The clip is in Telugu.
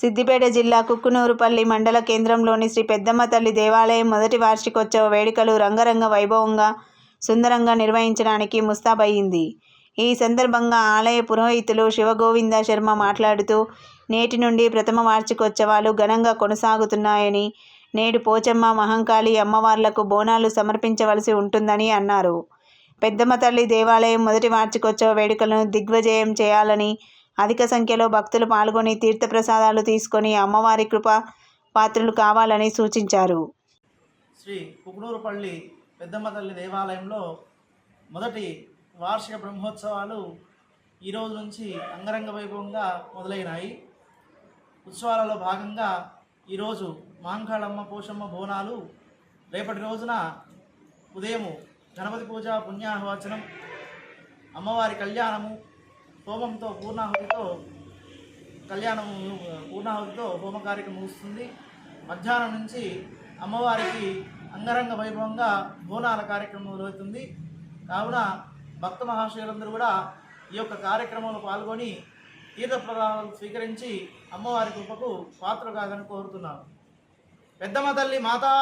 సిద్దిపేట జిల్లా కుక్కునూరుపల్లి మండల కేంద్రంలోని శ్రీ పెద్దమ్మ తల్లి దేవాలయం మొదటి వార్షికోత్సవ వేడుకలు రంగరంగ వైభవంగా సుందరంగా నిర్వహించడానికి ముస్తాబయ్యింది. ఈ సందర్భంగా ఆలయ పురోహితులు శివగోవింద శర్మ మాట్లాడుతూ నేటి నుండి ప్రథమ వార్షికోత్సవాలు ఘనంగా కొనసాగుతున్నాయని నేడు పోచమ్మ మహంకాళి అమ్మవార్లకు బోనాలు సమర్పించవలసి ఉంటుందని అన్నారు. పెద్దమ్మ తల్లి దేవాలయం మొదటి వార్షికోత్సవ వేడుకలను దిగ్విజయం చేయాలని అధిక సంఖ్యలో భక్తులు పాల్గొని తీర్థప్రసాదాలు తీసుకొని అమ్మవారి కృప పాత్రలు కావాలని సూచించారు. శ్రీ కుకునూరుపల్లి పెద్దమ్మ తల్లి దేవాలయంలో మొదటి వార్షిక బ్రహ్మోత్సవాలు ఈ రోజు నుంచి అంగరంగ వైభవంగా మొదలైనాయి. ఉత్సవాలలో భాగంగా ఈరోజు మాంకాళమ్మ పోషమ్మ బోనాలు రేపటి రోజున ఉదయము గణపతి పూజ పుణ్యాహవచనం అమ్మవారి కళ్యాణము హోమంతో పూర్ణాహుతితో కళ్యాణం పూర్ణాహుతితో హోమ కార్యక్రమం ముగుస్తుంది. మధ్యాహ్నం నుంచి అమ్మవారికి అంగరంగ వైభవంగా బోనాల కార్యక్రమం మొదలవుతుంది. కావున భక్త మహాశయులందరూ కూడా ఈ యొక్క కార్యక్రమంలో పాల్గొని తీర్థప్రదానాలు స్వీకరించి అమ్మవారి కృపకు పాత్ర కాదని కోరుతున్నాను. పెద్దమ్మ తల్లి మాతా